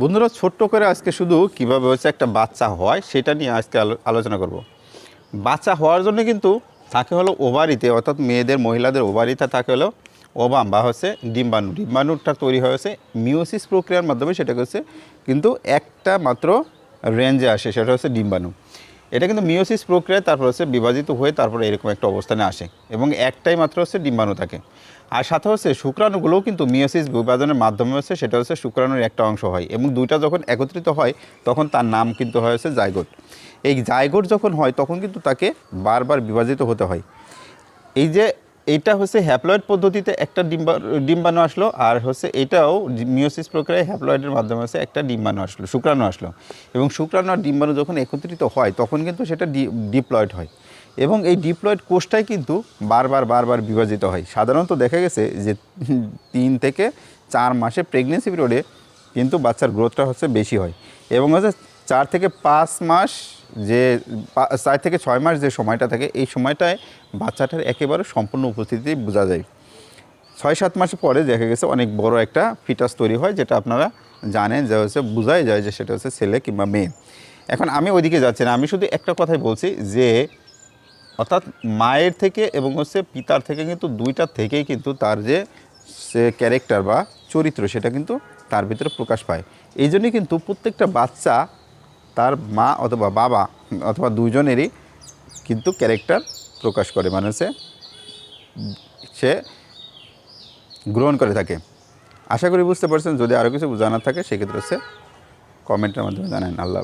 বন্ধুরা, ছোট্ট করে আজকে শুধু কীভাবে হচ্ছে একটা বাচ্চা হয় সেটা নিয়ে আজকে আলো- আলোচনা করব। বাচ্চা হওয়ার জন্য কিন্তু তাকে হলো ওভারিতে, অর্থাৎ মেয়েদের, মহিলাদের ওভারিতে তাকে হলো ওবাম বা হচ্ছে ডিম্বাণু। ডিম্বাণুটা তৈরি হয়েছে মিউসিস প্রক্রিয়ার মাধ্যমে সেটা হচ্ছে কিন্তু একটা মাত্র রেঞ্জে আসে, সেটা হচ্ছে ডিম্বাণু। এটা কিন্তু মিওসিস প্রক্রিয়ায় তারপর হচ্ছে বিভাজিত হয়ে তারপরে এরকম একটা অবস্থানে আসে এবং একটাই মাত্র হচ্ছে ডিম্বাণু থাকে। আর সাথে হচ্ছে শুক্রাণুগুলোও কিন্তু মিওসিস বিভাজনের মাধ্যমে হচ্ছে সেটা হচ্ছে শুক্রাণুর একটা অংশ হয় এবং দুইটা যখন একত্রিত হয়, তখন তার নাম কিন্তু হয় হচ্ছে জাইগোট। এই জাইগোট যখন হয়, তখন কিন্তু তাকে বারবার বিভাজিত হতে হয়। এই যে এইটা হচ্ছে হ্যাপ্লয়েড পদ্ধতিতে একটা ডিম্বা, ডিম্বাণু আসলো, আর হচ্ছে এটাও মিওসিস প্রক্রিয়ায় হ্যাপ্লয়েডের মাধ্যমে হচ্ছে একটা ডিম্বাণু আসলো, শুক্রাণু আসলো। এবং শুক্রাণু আর ডিম্বাণু যখন একত্রিত হয়, তখন কিন্তু সেটা ডিপ্লয়েড হয়। এবং এই ডিপ্লয়েড কোষটাই কিন্তু বারবার বারবার বিভাজিত হয়। সাধারণত দেখা গেছে যে তিন থেকে চার মাসে প্রেগনেন্সি পিরিয়ডে কিন্তু বাচ্চার গ্রোথটা হচ্ছে বেশি হয়। এবং হচ্ছে চার থেকে পাঁচ মাস যে চার থেকে ছয় মাস যে সময়টা থাকে, এই সময়টায় বাচ্চাটার একেবারে সম্পূর্ণ উপস্থিতি বোঝা যায়। ছয় সাত মাস পরে দেখা গেছে অনেক বড় একটা ফিটাস তৈরি হয়, যেটা আপনারা জানেন, যে হচ্ছে বোঝাই যায় যে সেটা হচ্ছে ছেলে কিংবা মেয়ে। এখন আমি ওইদিকে যাচ্ছি না, আমি শুধু একটা কথাই বলছি যে, অর্থাৎ মায়ের থেকে এবং হচ্ছে পিতার থেকে কিন্তু দুইটা থেকেই কিন্তু তার যে, সে ক্যারেক্টার বা চরিত্র, সেটা কিন্তু তার ভিতরে প্রকাশ পায়। এই জন্যই কিন্তু প্রত্যেকটা বাচ্চা তার মা অথবা বাবা অথবা দুজনেরই কিন্তু ক্যারেক্টার প্রকাশ করে। মানে সে সে গ্রহণ করে থাকে। আশা করি বুঝতে পারছেন। যদি আরও কিছু জানার থাকে, সেক্ষেত্রে সে কমেন্টের মাধ্যমে জানান। আল্লাহ